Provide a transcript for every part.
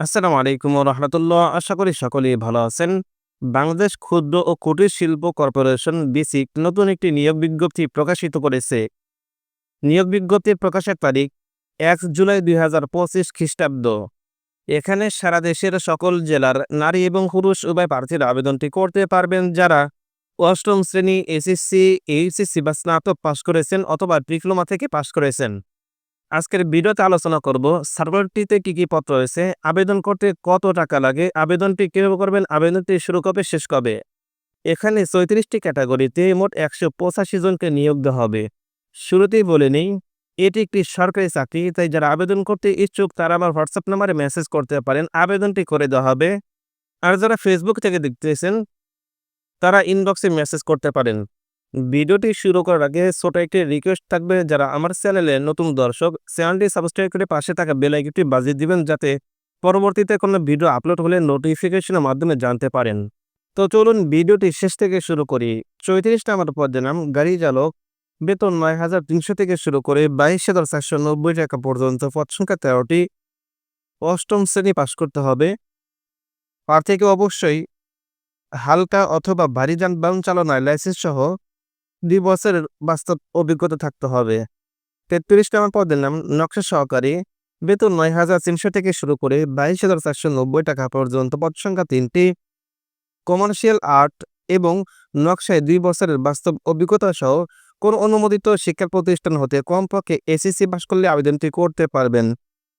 আসসালামু আলাইকুম রহমতুল্লাহ। আশা করি সকলেই ভালো আছেন। বাংলাদেশ ক্ষুদ্র ও কুটির শিল্প কর্পোরেশন বিসিক নতুন একটি নিয়োগ বিজ্ঞপ্তি প্রকাশিত করেছে। নিয়োগ বিজ্ঞপ্তির প্রকাশের তারিখ এক জুলাই দুই হাজার পঁচিশ খ্রিস্টাব্দ। এখানে সারা দেশের সকল জেলার নারী এবং পুরুষ উভয় প্রার্থীরা আবেদনটি করতে পারবেন যারা অষ্টম শ্রেণি, এসএসসি, এইচএসসি বা স্নাতক পাশ করেছেন অথবা ডিপ্লোমা থেকে পাশ করেছেন। আজকের ভিডিওতে আলোচনা করব সার্ভারটিতে কি কি পত্র রয়েছে, আবেদন করতে কত টাকা লাগে, আবেদনটি কীভাবে করবেন, আবেদনটি শুরু কবে, শেষ কবে? এখানে চৌত্রিশটি ক্যাটাগরিতে মোট একশো পঁচাশি জনকে নিয়োগ দেওয়া হবে। শুরুতেই বলে নিই, এটি একটি সরকারি চাকরি, তাই যারা আবেদন করতে ইচ্ছুক তারা আমার হোয়াটসঅ্যাপ নাম্বারে মেসেজ করতে পারেন, আবেদনটি করে দেওয়া হবে। আর যারা ফেসবুক থেকে দেখতেছেন, তারা ইনবক্সে মেসেজ করতে পারেন। ভিডিওটি শুরু করার আগে ছোট একটি রিকোয়েস্ট থাকবে যারা আমার চ্যানেলে নতুন দর্শক চ্যানেলটি সাবস্ক্রাইব করে পাশে থাকা বেল আইকনটি বাজিয়ে দিবেন যাতে পরবর্তীতে কোনো ভিডিও আপলোড হলে নোটিফিকেশনের মাধ্যমে জানতে পারেন। তো চলুন ভিডিওটি শেষ থেকে শুরু করি। চৌত্রিশ নাম্বার পদের নাম, গাড়ি চালক। বেতন নয় হাজার তিনশো থেকে শুরু করে বাইশ হাজার চারশো নব্বই টাকা পর্যন্ত পদ সংখ্যা তেরোটি। অষ্টম শ্রেণি পাশ করতে হবে। প্রার্থীকে অবশ্যই হালকা অথবা ভারী যানবাহন চালনায় লাইসেন্স সহ দুই বছরের বাস্তব অভিজ্ঞতা থাকতে হবে। তেত্রিশ নম্বর পদের নাম, নকশা সহকারী। বেতন নয় হাজার তিনশো থেকে শুরু করে বাইশ হাজার চারশো নব্বই টাকা পর্যন্ত, পদ সংখ্যা তিনটি। কমার্শিয়াল আর্ট এবং নকশায় দুই বছরের বাস্তব অভিজ্ঞতা সহ কোন অনুমোদিত শিক্ষা প্রতিষ্ঠান হতে কমপক্ষে এসএসসি পাস করলে আবেদনটি করতে পারবেন।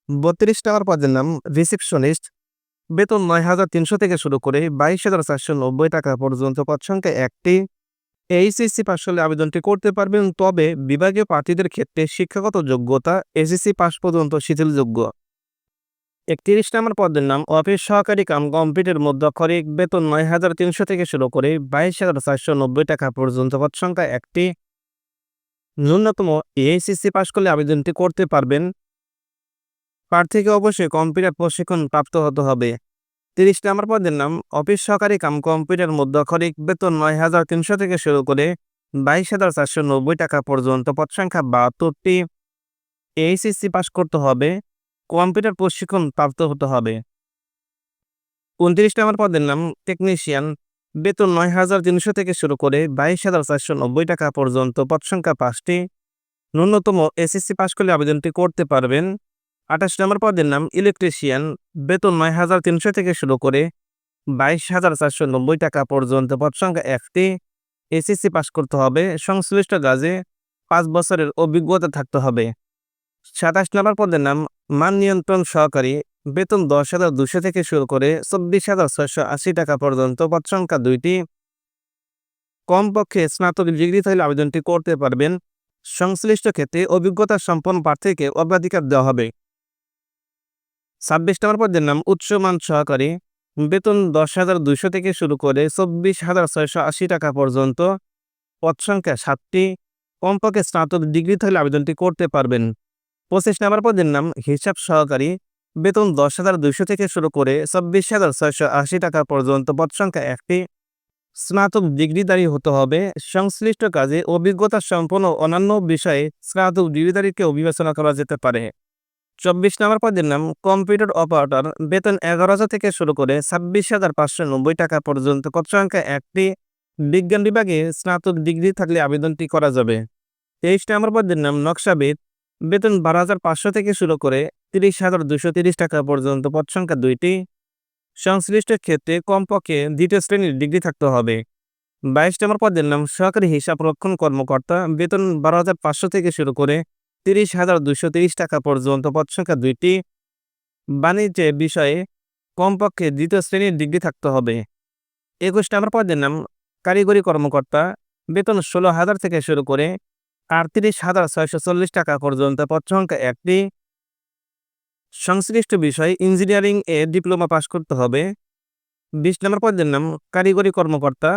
বত্রিশ টাকার পদের নাম, রিসেপশনিস্ট। বেতন নয় হাজার তিনশো থেকে শুরু করে বাইশ হাজার চারশো নব্বই টাকা পর্যন্ত, পদ সংখ্যা একটি। এইচএসসি পাশ হলে আবেদনটি করতে পারবেন তবে বিভাগীয় প্রার্থীদের ক্ষেত্রে শিক্ষাগত যোগ্যতা এসএসসি পাস পর্যন্ত শিথিলযোগ্য। একত্রিশ নম্বর পদের নাম, অফিস সহকারী কাম কম্পিউটার মধ্যক্ষরিক বেতন নয় হাজার তিনশো থেকে শুরু করে বাইশ হাজার চারশো নব্বই টাকা পর্যন্ত পদ সংখ্যা একটি। ন্যূনতম এইচএসসি পাশ করলে আবেদনটি করতে পারবেন। প্রার্থীকে অবশ্যই কম্পিউটার প্রশিক্ষণ প্রাপ্ত হতে হবে। তিরিশ নম্বর পদের নাম, অফিস সহকারী কাম কম্পিউটার মধ্যক্ষরিক বেতন নয় হাজার তিনশো থেকে শুরু করে বাইশ হাজার চারশো নব্বই টাকা পর্যন্ত পদ সংখ্যা বাহাত্তরটি। এইচএসসি পাস করতে হবে, কম্পিউটার প্রশিক্ষণ প্রাপ্ত হতে হবে। উনত্রিশ নম্বর পদের নাম, টেকনিশিয়ান, বেতন নয় হাজার তিনশো থেকে শুরু করে বাইশ হাজার চারশো নব্বই টাকা পর্যন্ত পদ সংখ্যা পাঁচটি। ন্যূনতম এসএসসি পাস করলে আবেদনটি করতে পারবেন। আঠাশ নম্বর পদের নাম ইলেকট্রিশিয়ান। বেতন নয় হাজার তিনশো থেকে শুরু করে বাইশ হাজার চারশো নব্বই টাকা পর্যন্ত পদ সংখ্যা একটি। এসএসসি পাস করতে হবে। সংশ্লিষ্ট কাজে পাঁচ বছরের অভিজ্ঞতা থাকতে হবে। সাতাশ নম্বর পদের নাম মান নিয়ন্ত্রণ সহকারী। বেতন দশ হাজার দুশো থেকে শুরু করে চব্বিশ হাজার ছয়শো আশি টাকা পর্যন্ত পদ সংখ্যা দুইটি। কমপক্ষে স্নাতক ডিগ্রি থাকলে আবেদনটি করতে পারবেন। সংশ্লিষ্ট ক্ষেত্রে অভিজ্ঞতা সম্পন্ন প্রার্থীকে অগ্রাধিকার দেওয়া হবে। ছাব্বিশ নম্বর পদের নাম উচ্চমান সহকারী। বেতন দশ হাজার দুইশো থেকে শুরু করে চব্বিশ হাজার ছয়শো আশি টাকা পর্যন্ত। পদ সংখ্যা সাতটি। কমপক্ষে স্নাতক ডিগ্রি থাকলে আবেদনটি করতে পারবেন। পঁচিশ নম্বর পদের নাম হিসাব সহকারী। বেতন দশ হাজার দুইশো থেকে শুরু করে চব্বিশ হাজার ছয়শো আশি টাকা পর্যন্ত। পদ সংখ্যা একটি। স্নাতক ডিগ্রিধারী হতে হবে। সংশ্লিষ্ট কাজে অভিজ্ঞতা সম্পন্ন অন্যান্য বিষয়ে স্নাতক ডিগ্রিধারীকেও বিবেচনা করা যেতে পারে। চব্বিশ নম্বর পদের নাম কম্পিউটার অপারেটর। বেতন এগারো হাজার থেকে শুরু করে ছাব্বিশ হাজার পাঁচশো নব্বই টাকা পর্যন্ত। পদ সংখ্যা একটি। বিজ্ঞান বিভাগে স্নাতক ডিগ্রি থাকলে আবেদনটি করা যাবে। তেইশ নম্বর পদের নাম নকশাবিদ। বেতন বারো হাজার পাঁচশো থেকে শুরু করে তিরিশ হাজার দুশো তিরিশ টাকা পর্যন্ত। পদ সংখ্যা দুইটি। সংশ্লিষ্ট ক্ষেত্রে কমপক্ষে দ্বিতীয় শ্রেণির ডিগ্রি থাকতে হবে। বাইশ নম্বর পদের নাম সহকারী হিসাব রক্ষণ কর্মকর্তা। বেতন বারো হাজার পাঁচশো থেকে শুরু করে তিরিশ হাজার দুশো তিরিশ টাকা পর্যন্ত পদ সংখ্যা দুইটি। বাণিজ্যে বিষয়ে কমপক্ষে দ্বিতীয় শ্রেণির ডিগ্রি থাকতে হবে। একুশ নম্বর পদের নাম কারিগরি কর্মকর্তা, বেতন ষোলো হাজার থেকে শুরু করে আটত্রিশ হাজার ছয়শো চল্লিশ টাকা পর্যন্ত পদ সংখ্যা একটি। সংশ্লিষ্ট বিষয় ইঞ্জিনিয়ারিং এ ডিপ্লোমা পাশ করতে হবে। বিশ নম্বর পদের নাম কারিগরি কর্মকর্তা,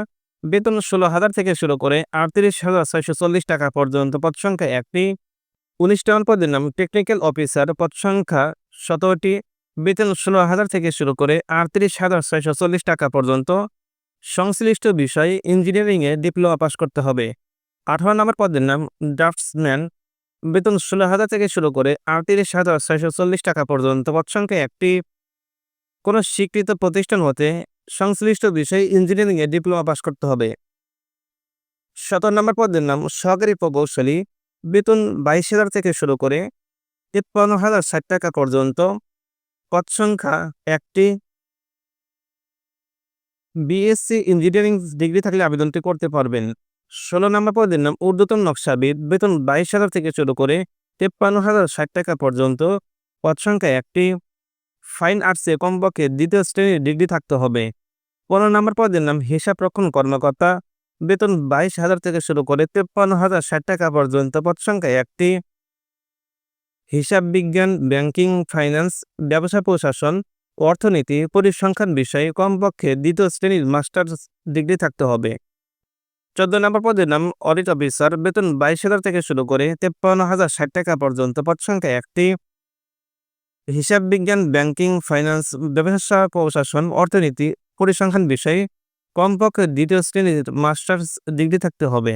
বেতন ষোলো হাজার থেকে শুরু করে আটত্রিশ হাজার ছয়শো চল্লিশ টাকা পর্যন্ত পদ সংখ্যা একটি। উনিশ নম্বর পদের নাম টেকনিক্যাল অফিসার পদ সংখ্যা সতেরোটি। বেতন ষোলো হাজার থেকে শুরু করে আটত্রিশ হাজার ছয়শো চল্লিশ টাকা পর্যন্ত। সংশ্লিষ্ট বিষয়ে ইঞ্জিনিয়ারিংয়ে ডিপ্লোমা পাশ করতে হবে। আঠারো নম্বর পদের নাম ড্রাফটসম্যান বেতন ষোলো হাজার থেকে শুরু করে আটত্রিশ হাজার ছয়শো চল্লিশ টাকা পর্যন্ত। পদ সংখ্যা একটি। কোনো স্বীকৃত প্রতিষ্ঠান হতে সংশ্লিষ্ট বিষয়ে ইঞ্জিনিয়ারিংয়ে ডিপ্লোমা পাশ করতে হবে। সতেরো নম্বর পদের নাম সহকারী প্রকৌশলী। বেতন বাইশ হাজার থেকে শুরু করে তিপ্পান্ন হাজার ষাট টাকা পর্যন্ত। পদ সংখ্যা একটি। বিএসসি ইঞ্জিনিয়ারিং ডিগ্রি থাকলে আবেদনটি করতে পারবেন। ষোলো নম্বর পদের নাম ঊর্ধ্বতন নকশাবিদ। বেতন বাইশ হাজার থেকে শুরু করে তেপ্পান্ন হাজার ষাট টাকা পর্যন্ত। পদ সংখ্যা একটি। ফাইন আর্টসে কমপক্ষে দ্বিতীয় শ্রেণির ডিগ্রি থাকতে হবে। পনেরো নম্বর পদের নাম হিসাব রক্ষণ কর্মকর্তা। বেতন বাইশ হাজার থেকে শুরু করে তেপ্পান্ন হাজার ষাট টাকা পর্যন্ত পদ সংখ্যা একটি। হিসাব বিজ্ঞান, ব্যাংকিং, ফাইন্যান্স, ব্যবসা, প্রশাসন, অর্থনীতি, পরিসংখ্যান বিষয়ে কমপক্ষে দ্বিতীয় শ্রেণির মাস্টার্স ডিগ্রি থাকতে হবে। চোদ্দ নম্বর পদের নাম অডিট অফিসার, বেতন বাইশ হাজার থেকে শুরু করে তেপ্পান্ন হাজার ষাট টাকা পর্যন্ত পদ সংখ্যা একটি। হিসাব বিজ্ঞান, ব্যাংকিং, ফাইন্যান্স, ব্যবসা, প্রশাসন, অর্থনীতি, পরিসংখ্যান বিষয়ে কমপক্ষে দ্বিতীয় শ্রেণির মাস্টার্স ডিগ্রি থাকতে হবে।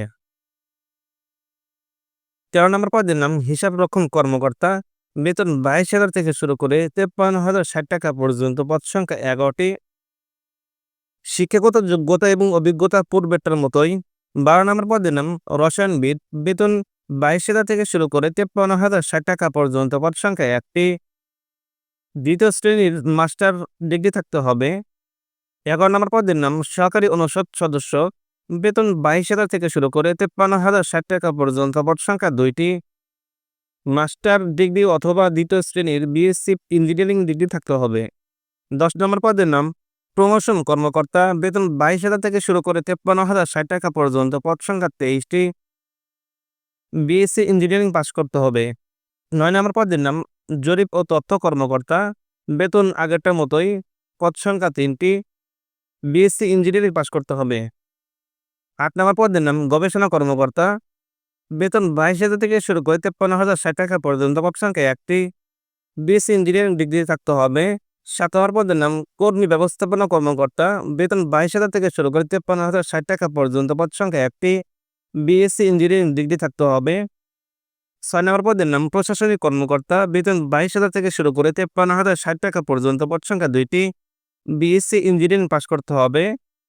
তেরো নম্বর পদের নাম, হিসাব রক্ষণ কর্মকর্তা। বেতন বাইশ হাজার থেকে শুরু করে তেপ্পান্ন হাজার ষাট টাকা পর্যন্ত, পদ সংখ্যা এগারোটি। শিক্ষাগত যোগ্যতা এবং অভিজ্ঞতা পূর্বেরটার মতোই। বারো নম্বর পদের নাম, রসায়নবিদ। বেতন বাইশ হাজার থেকে শুরু করে তেপ্পান্ন হাজার ষাট টাকা পর্যন্ত, পদ সংখ্যা একটি। দ্বিতীয় শ্রেণির মাস্টার ডিগ্রি থাকতে হবে। এগারো নম্বর পদের নাম সহকারী অনুষদ সদস্য। বেতন বাইশ হাজার থেকে শুরু করে তেপ্পান্ন হাজার ষাট টাকা পর্যন্ত পদ সংখ্যা দুইটি। মাস্টার ডিগ্রি অথবা দ্বিতীয় শ্রেণির বিএসসি ইঞ্জিনিয়ারিং ডিগ্রি থাকতে হবে। দশ নম্বর পদের নাম প্রমোশন কর্মকর্তা। বেতন বাইশ হাজার থেকে শুরু করে তেপ্পান্ন হাজার ষাট টাকা পর্যন্ত পদ সংখ্যা তেইশটি। বিএসসি ইঞ্জিনিয়ারিং পাশ করতে হবে। নয় নম্বর পদের নাম জরিপ ও তথ্য কর্মকর্তা। বেতন আগেরটার মতোই পদ সংখ্যা তিনটি। বিএসসি ইঞ্জিনিয়ারিং পাশ করতে হবে। আট নম্বর পদের নাম, গবেষণা কর্মকর্তা। বেতন বাইশ হাজার থেকে শুরু করে তেপ্পান্ন হাজার ষাট টাকা পর্যন্ত পদ সংখ্যা একটি বিএসসি ইঞ্জিনিয়ারিং ডিগ্রি থাকতে হবে। সাত নম্বর পদের নাম, কর্মী ব্যবস্থাপনা কর্মকর্তা। বেতন বাইশ হাজার থেকে শুরু করে তেপ্পান্ন হাজার ষাট টাকা পর্যন্ত পদ সংখ্যা একটি বিএসসি ইঞ্জিনিয়ারিং ডিগ্রি থাকতে হবে। ছয় নম্বর পদের নাম, প্রশাসনিক কর্মকর্তা। বেতন বাইশ হাজার থেকে শুরু করে তেপ্পান্ন হাজার ষাট টাকা পর্যন্ত পদ সংখ্যা দুইটি বিএসসি ইঞ্জিনিয়ারিং পাশ করতে হবে।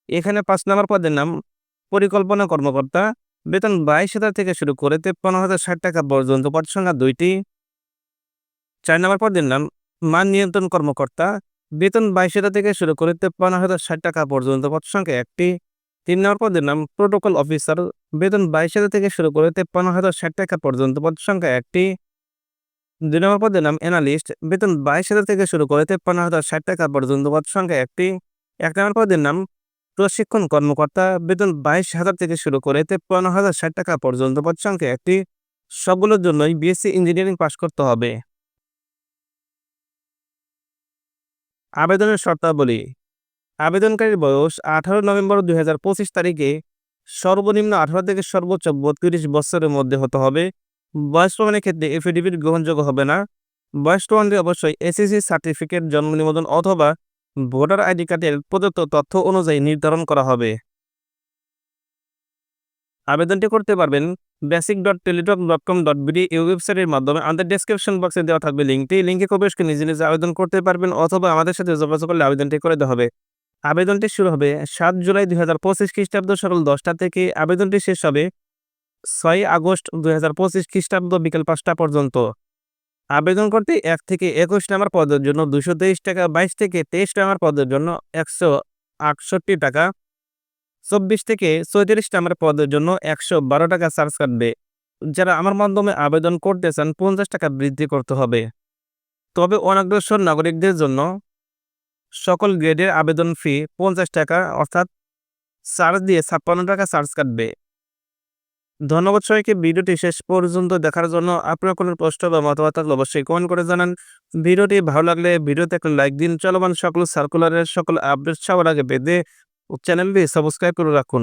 এখানে পাঁচ নম্বর পদের নাম, পরিকল্পনা কর্মকর্তা। বেতন বাইশ হাজার থেকে শুরু করে তেপ্পান্ন হাজার ষাট টাকা পর্যন্ত পদ সংখ্যা দুইটি। চার নম্বর পদের নাম, মান নিয়ন্ত্রণ কর্মকর্তা। বেতন বাইশ হাজার থেকে শুরু করে তেপ্পান্ন হাজার ষাট টাকা পর্যন্ত পদ সংখ্যা একটি। তিন নম্বর পদের নাম প্রোটোকল অফিসার বেতন বাইশ হাজার থেকে শুরু করে তেপ্পান্ন হাজার ষাট টাকা পর্যন্ত পদ সংখ্যা একটি। দুই নম্বর পদের নাম অ্যানালিস্ট বেতন বাইশ হাজার থেকে শুরু করে তেপ্পান্ন হাজার ষাট টাকা পর্যন্ত পদ সংখ্যা একটি। এক নম্বর পদের নাম প্রশিক্ষণ কর্মকর্তা। বেতন বাইশ হাজার থেকে শুরু করে তেপ্পান্ন হাজার ষাট টাকা পর্যন্ত পদ সংখ্যা একটি। সবগুলোর জন্যই বিএসসি ইঞ্জিনিয়ারিং পাশ করতে হবে। আবেদনের শর্তাবলী। আবেদনকারীর বয়স আঠারো নভেম্বর দুই হাজার পঁচিশ তারিখে সর্বনিম্ন আঠারো থেকে সর্বোচ্চ বত্রিশ বছরের মধ্যে হতে হবে। বয়স প্রমাণের ক্ষেত্রে এফিডেভিট গ্রহণযোগ্য হবে না। বয়স প্রমাণটি অবশ্যই এসএসসি সার্টিফিকেট জন্ম নিবন্ধন অথবা ভোটার আইডি কার্ডের প্রদত্ত তথ্য অনুযায়ী নির্ধারণ করা হবে। আবেদনটি করতে পারবেন basic dot teletalk dot com dot BD এই ওয়েবসাইটের মাধ্যমে। আমাদের ডেসক্রিপশন বক্সে দেওয়া থাকবে লিঙ্কটি। লিঙ্কে প্রবেশ করে নিজে নিজে আবেদন করতে পারবেন অথবা আমাদের সাথে যোগাযোগ করলে আবেদনটি করে দেওয়া হবে। আবেদনটি শুরু হবে সাত জুলাই দুই হাজার পঁচিশ খ্রিস্টাব্দ সকাল দশটা থেকে। আবেদনটি শেষ হবে ছয় আগস্ট দুই হাজার পঁচিশ খ্রিস্টাব্দ বিকেল পাঁচটা পর্যন্ত। আবেদন করতে এক থেকে একুশ নাম্বার পদের জন্য দুশো তেইশ টাকা, বাইশ থেকে তেইশ নাম্বার পদের জন্য একশো আটষট্টি টাকা, চব্বিশ থেকে চৌত্রিশ নাম্বার পদের জন্য একশো বারো টাকা চার্জ কাটবে। যারা আমার মাধ্যমে আবেদন করতে চান পঞ্চাশ টাকা বৃদ্ধি করতে হবে। তবে অনগ্রসর নাগরিকদের জন্য সকল গ্রেডের আবেদন ফি পঞ্চাশ টাকা, অর্থাৎ চার্জ দিয়ে ছাপ্পান্ন টাকা চার্জ কাটবে। ধন্যবাদ সবাইকে। ভিডিওটি শেষ পর্যন্ত দেখার জন্য আপনার কোনো প্রশ্ন বা মতামত থাকলে অবশ্যই কমেন্ট করে জানান। ভিডিওটি ভালো লাগলে ভিডিওতে একটা লাইক দিন। চলমান সকল সার্কুলারের সকল আপডেট সবার আগে পেতে চ্যানেলটি সাবস্ক্রাইব করে রাখুন।